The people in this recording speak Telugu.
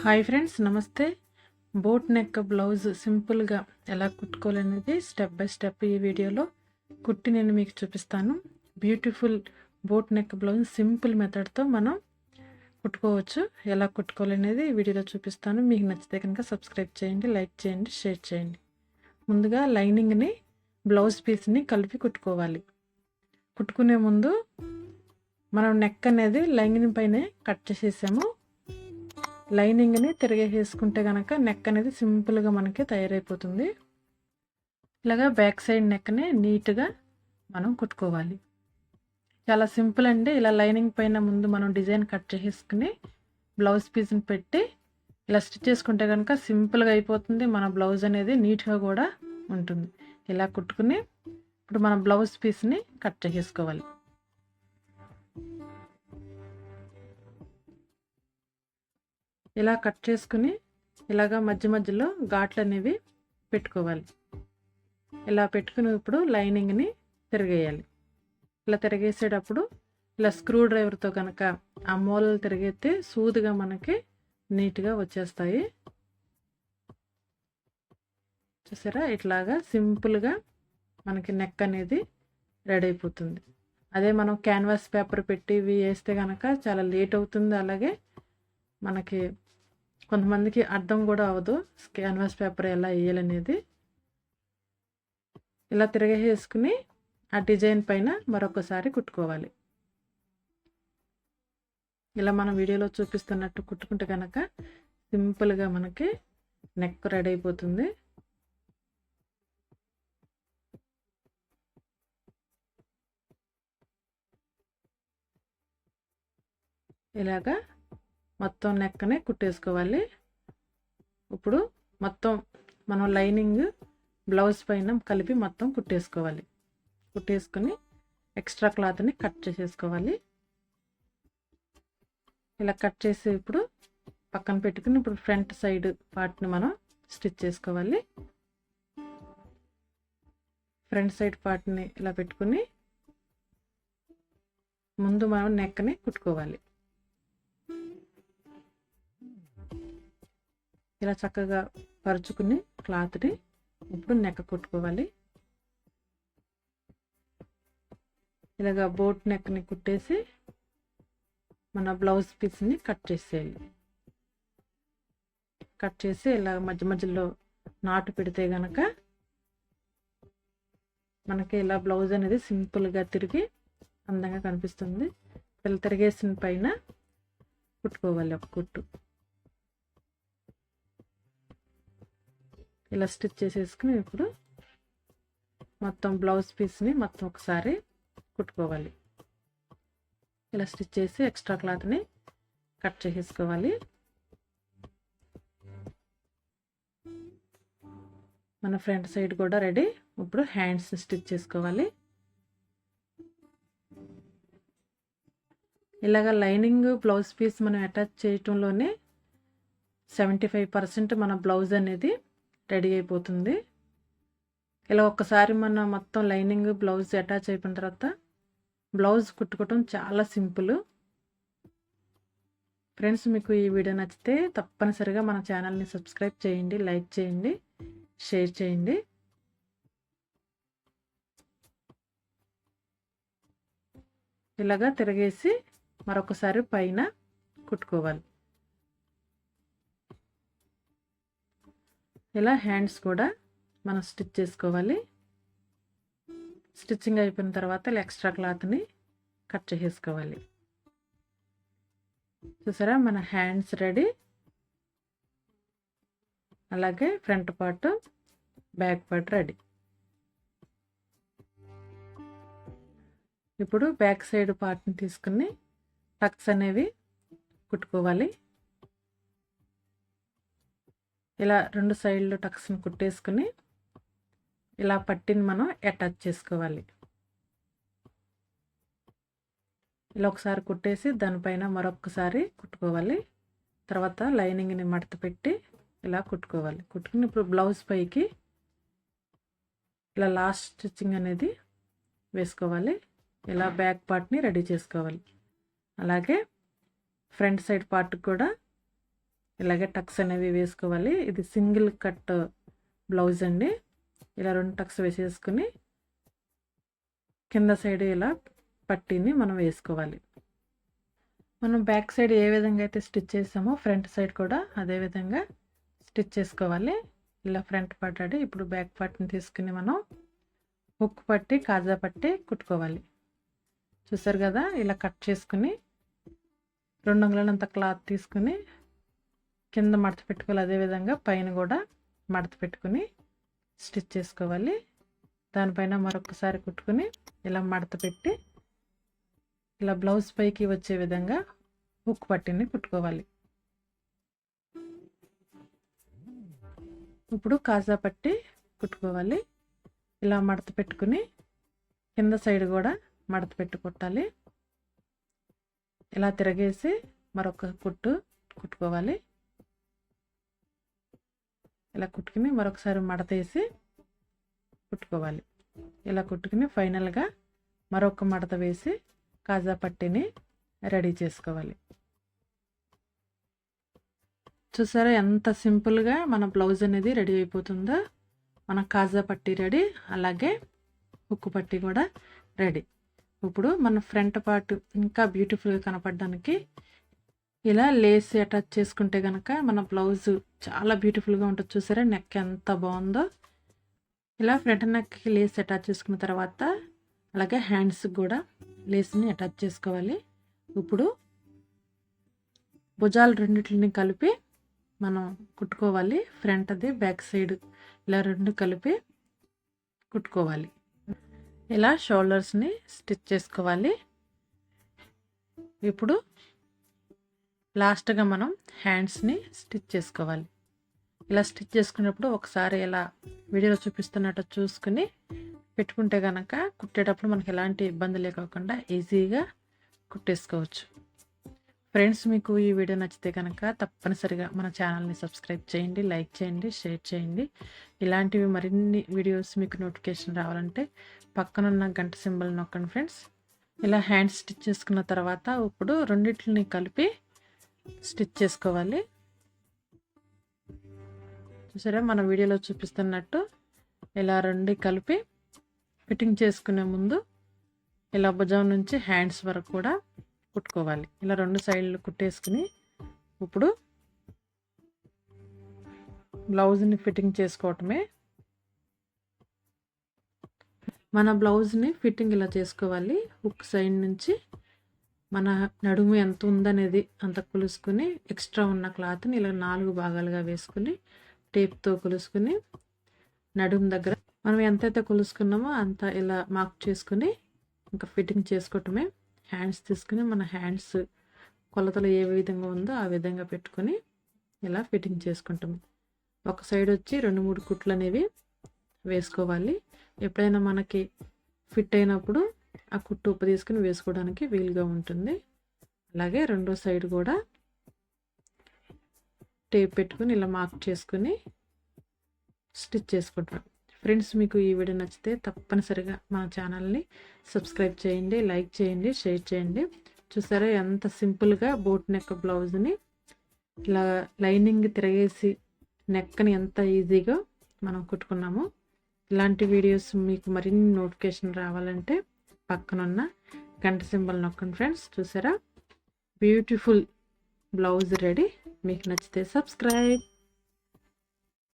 హాయ్ ఫ్రెండ్స్ నమస్తే. బోట్ నెక్ బ్లౌజ్ సింపుల్గా ఎలా కుట్టుకోవాలనేది స్టెప్ బై స్టెప్ ఈ వీడియోలో కుట్టి నేను మీకు చూపిస్తాను. Beautiful boat neck blouse simple మెథడ్తో మనం కుట్టుకోవచ్చు. ఎలా కుట్టుకోవాలనేది ఈ వీడియోలో చూపిస్తాను. మీకు నచ్చితే కనుక సబ్స్క్రైబ్ చేయండి లైక్ చేయండి షేర్ చేయండి. ముందుగా లైనింగ్ని బ్లౌజ్ పీస్ని కలిపి కుట్టుకోవాలి. కుట్టుకునే ముందు మనం నెక్ అనేది లైనింగ్ పైనే కట్ చేసేసాము. లైనింగ్ని తిరిగేసుకుంటే కనుక నెక్ అనేది సింపుల్గా మనకి తయారైపోతుంది. ఇలాగా బ్యాక్ సైడ్ నెక్ని నీట్గా మనం కుట్టుకోవాలి. చాలా సింపుల్ అండి. ఇలా లైనింగ్ పైన ముందు మనం డిజైన్ కట్ చేసేసుకుని బ్లౌజ్ పీస్ని పెట్టి ఇలా స్టిచ్ చేసుకుంటే కనుక సింపుల్గా అయిపోతుంది. మన బ్లౌజ్ అనేది నీట్గా కూడా ఉంటుంది. ఇలా కుట్టుకుని ఇప్పుడు మనం బ్లౌజ్ పీస్ని కట్ చేసేసుకోవాలి. ఇలా కట్ చేసుకుని ఇలాగా మధ్య మధ్యలో ఘాట్లు అనేవి పెట్టుకోవాలి. ఇలా పెట్టుకుని ఇప్పుడు లైనింగ్ని తిరిగేయాలి. ఇలా తిరిగేసేటప్పుడు ఇలా స్క్రూ డ్రైవర్తో కనుక ఆ మూలలు తిరిగేస్తే సూదిగా మనకి నీట్గా వచ్చేస్తాయి. చూసారా? ఇట్లాగా సింపుల్గా మనకి నెక్ అనేది రెడీ అయిపోతుంది. అదే మనం క్యాన్వాస్ పేపర్ పెట్టి ఇవి వేస్తే కనుక చాలా లేట్ అవుతుంది. అలాగే మనకి కొంతమందికి అర్థం కూడా అవ్వదు. క్యాన్వాస్ పేపర్ ఎలా వేయాలనేది. ఇలా తిరగేసుకుని ఆ డిజైన్ పైన మరొకసారి కుట్టుకోవాలి. ఇలా మనం వీడియోలో చూపిస్తున్నట్టు కుట్టుకుంటే కనుక సింపుల్గా మనకి నెక్ రెడీ అయిపోతుంది. ఇలాగా మొత్తం నెక్కనే కుట్టేసుకోవాలి. ఇప్పుడు మొత్తం మనం లైనింగ్ బ్లౌజ్ పైన కలిపి మొత్తం కుట్టేసుకోవాలి. కుట్టేసుకొని ఎక్స్ట్రా క్లాత్ని కట్ చేసేసుకోవాలి. ఇలా కట్ చేసి ఇప్పుడు పక్కన పెట్టుకుని ఇప్పుడు ఫ్రంట్ సైడ్ పార్ట్ని మనం స్టిచ్ చేసుకోవాలి. ఫ్రంట్ సైడ్ పార్ట్ని ఇలా పెట్టుకుని ముందు మనం నెక్ని కుట్టుకోవాలి. ఇలా చక్కగా పరుచుకుని క్లాత్ని ఇప్పుడు నెక్క కుట్టుకోవాలి. ఇలాగా బోట్ నెక్ని కుట్టేసి మన బ్లౌజ్ పీస్ని కట్ చేసేయాలి. కట్ చేసి ఇలా మధ్య మధ్యలో నాటు పెడితే గనక మనకి ఇలా బ్లౌజ్ అనేది సింపుల్గా తిరిగి అందంగా కనిపిస్తుంది. పిల్ల తిరిగేసిన పైన కుట్టుకోవాలి ఒక కుట్టు. ఇలా స్టిచ్ చేసేసుకుని ఇప్పుడు మొత్తం బ్లౌజ్ పీస్ని మొత్తం ఒకసారి కుట్టుకోవాలి. ఇలా స్టిచ్ చేసి ఎక్స్ట్రా క్లాత్ని కట్ చేసేసుకోవాలి. మన ఫ్రంట్ సైడ్ కూడా రెడీ. ఇప్పుడు హ్యాండ్స్ స్టిచ్ చేసుకోవాలి. ఇలాగ లైనింగ్ బ్లౌజ్ పీస్ మనం అటాచ్ చేయటంలోనే సెవెంటీ ఫైవ్ పర్సెంట్ మన బ్లౌజ్ అనేది రెడీ అయిపోతుంది. ఇలా ఒక్కసారి మన మొత్తం లైనింగ్ బ్లౌజ్ అటాచ్ అయిపోయిన తర్వాత బ్లౌజ్ కుట్టుకోవటం చాలా సింపుల్. ఫ్రెండ్స్ మీకు ఈ వీడియో నచ్చితే తప్పనిసరిగా మన ఛానల్ని సబ్స్క్రైబ్ చేయండి లైక్ చేయండి షేర్ చేయండి. ఇలాగా తిరగేసి మరొకసారి పైన కుట్టుకోవాలి. ఇలా హ్యాండ్స్ కూడా మనం స్టిచ్ చేసుకోవాలి. స్టిచ్చింగ్ అయిపోయిన తర్వాత ఇలా ఎక్స్ట్రా క్లాత్ని కట్ చేసేసుకోవాలి. చూసారా? మన హ్యాండ్స్ రెడీ. అలాగే front part back part ready. ఇప్పుడు బ్యాక్ సైడ్ పార్ట్ని తీసుకుని టక్స్ అనేవి కుట్టుకోవాలి. ఇలా రెండు సైడ్లు టక్స్ని కుట్టేసుకుని ఇలా పట్టిని మనం అటాచ్ చేసుకోవాలి. ఇలా ఒకసారి కుట్టేసి దానిపైన మరొకసారి కుట్టుకోవాలి. తర్వాత లైనింగ్ని మడత పెట్టి ఇలా కుట్టుకోవాలి. కుట్టుకుని ఇప్పుడు బ్లౌజ్ పైకి ఇలా లాస్ట్ స్టిచ్చింగ్ అనేది వేసుకోవాలి. ఇలా బ్యాక్ పార్ట్ని రెడీ చేసుకోవాలి. అలాగే ఫ్రంట్ సైడ్ పార్ట్ కూడా ఇలాగే టక్స్ అనేవి వేసుకోవాలి. ఇది సింగిల్ కట్ బ్లౌజ్ అండి. ఇలా రెండు టక్స్ వేసేసుకుని కింద సైడ్ ఇలా పట్టీని మనం వేసుకోవాలి. మనం బ్యాక్ సైడ్ ఏ విధంగా అయితే స్టిచ్ చేసామో ఫ్రంట్ సైడ్ కూడా అదే విధంగా స్టిచ్ చేసుకోవాలి. ఇలా ఫ్రంట్ పట్టాడి ఇప్పుడు బ్యాక్ పార్ట్ని తీసుకుని మనం హుక్ పట్టి కాజా పట్టి కుట్టుకోవాలి. చూసారు కదా? ఇలా కట్ చేసుకుని రెండు అంగుళాలంత క్లాత్ తీసుకుని కింద మడత పెట్టుకోవాలి. అదేవిధంగా పైన కూడా మడత పెట్టుకుని స్టిచ్ చేసుకోవాలి. దానిపైన మరొకసారి కుట్టుకుని ఇలా మడత పెట్టి ఇలా బ్లౌజ్ పైకి వచ్చే విధంగా హుక్ పట్టిని కుట్టుకోవాలి. ఇప్పుడు కాజా పట్టి కుట్టుకోవాలి. ఇలా మడత పెట్టుకుని కింద సైడ్ కూడా మడత పెట్టి కుట్టాలి. ఇలా తిరగేసి మరొక కుట్టు కుట్టుకోవాలి. ఇలా కుట్టుకుని మరొకసారి మడత వేసి కుట్టుకోవాలి. ఇలా కుట్టుకుని ఫైనల్గా మరొక మడత వేసి కాజా పట్టిని రెడీ చేసుకోవాలి. చూసారా ఎంత సింపుల్గా మన బ్లౌజ్ అనేది రెడీ అయిపోతుందో? మన కాజా పట్టి రెడీ అలాగే హుక్కు పట్టి కూడా రెడీ. ఇప్పుడు మన ఫ్రంట్ పార్ట్ ఇంకా బ్యూటిఫుల్గా కనపడడానికి ఇలా లేస్ అటాచ్ చేసుకుంటే కనుక మన బ్లౌజ్ చాలా బ్యూటిఫుల్గా ఉంటుంది. చూసారా? నెక్ ఎంత బాగుందో. ఇలా ఫ్రంట్ నెక్కి లేస్ అటాచ్ చేసుకున్న తర్వాత అలాగే హ్యాండ్స్కి కూడా లేస్ని అటాచ్ చేసుకోవాలి. ఇప్పుడు భుజాలు రెండింటిని కలిపి మనం కుట్టుకోవాలి. ఫ్రంట్ అది బ్యాక్ సైడ్ ఇలా రెండు కలిపి కుట్టుకోవాలి. ఇలా షోల్డర్స్ని స్టిచ్ చేసుకోవాలి. ఇప్పుడు లాస్ట్గా మనం హ్యాండ్స్ని స్టిచ్ చేసుకోవాలి. ఇలా స్టిచ్ చేసుకున్నప్పుడు ఒకసారి ఇలా వీడియోలో చూపిస్తున్నట్టు చూసుకుని పెట్టుకుంటే కనుక కుట్టేటప్పుడు మనకి ఎలాంటి ఇబ్బంది లేకోకుండా ఈజీగా కుట్టేసుకోవచ్చు. ఫ్రెండ్స్ మీకు ఈ వీడియో నచ్చితే కనుక తప్పనిసరిగా మన ఛానల్ని సబ్స్క్రైబ్ చేయండి లైక్ చేయండి షేర్ చేయండి. ఇలాంటివి మరిన్ని వీడియోస్ మీకు నోటిఫికేషన్ రావాలంటే పక్కనున్న గంట సింబల్ నొక్కండి ఫ్రెండ్స్. ఇలా హ్యాండ్ స్టిచ్ చేసుకున్న తర్వాత ఇప్పుడు రెండింటిని కలిపి స్టిచ్ చేసుకోవాలి. చూసారా? మన వీడియోలో చూపిస్తున్నట్టు ఇలా రెండు కలిపి ఫిట్టింగ్ చేసుకునే ముందు ఇలా భుజం నుంచి హ్యాండ్స్ వరకు కూడా కుట్టుకోవాలి. ఇలా రెండు సైడ్లు కుట్టేసుకుని ఇప్పుడు బ్లౌజ్ని ఫిట్టింగ్ చేసుకోవటమే. మన బ్లౌజ్ని ఫిట్టింగ్ ఇలా చేసుకోవాలి. హుక్ సైడ్ నుంచి మన నడుము ఎంత ఉందనేది అంత కొలుసుకుని ఎక్స్ట్రా ఉన్న క్లాత్ని ఇలా నాలుగు భాగాలుగా వేసుకుని టేప్తో కొలుసుకుని నడుము దగ్గర మనం ఎంతైతే కొలుసుకున్నామో అంత ఇలా మార్క్ చేసుకుని ఇంకా ఫిట్టింగ్ చేసుకోవటమే. హ్యాండ్స్ తీసుకుని మన హ్యాండ్స్ కొలతలు ఏ విధంగా ఉందో ఆ విధంగా పెట్టుకొని ఇలా ఫిట్టింగ్ చేసుకుంటాము. ఒక సైడ్ వచ్చి రెండు మూడు కుట్లు అనేవి వేసుకోవాలి. ఎప్పుడైనా మనకి ఫిట్ అయినప్పుడు ఆ కుట్టు ఉప్పు తీసుకుని వేసుకోవడానికి వీలుగా ఉంటుంది. అలాగే రెండో సైడ్ కూడా టేప్ పెట్టుకుని ఇలా మార్క్ చేసుకుని స్టిచ్ చేసుకుంటాం. ఫ్రెండ్స్ మీకు ఈ వీడియో నచ్చితే తప్పనిసరిగా మన ఛానల్ని సబ్స్క్రైబ్ చేయండి లైక్ చేయండి షేర్ చేయండి. చూసారా ఎంత సింపుల్గా బోట్ నెక్ బ్లౌజ్ని ఇలా లైనింగ్ తిరగేసి నెక్కని ఎంత ఈజీగా మనం కుట్టుకున్నాము. ఇలాంటి వీడియోస్ మీకు మరిన్ని నోటిఫికేషన్ రావాలంటే పక్కనున్న గంట సింబల్ నొక్కండి ఫ్రెండ్స్ చూసారా? బ్యూటిఫుల్ బ్లౌజ్ రెడీ మీకు నచ్చితే సబ్స్క్రైబ్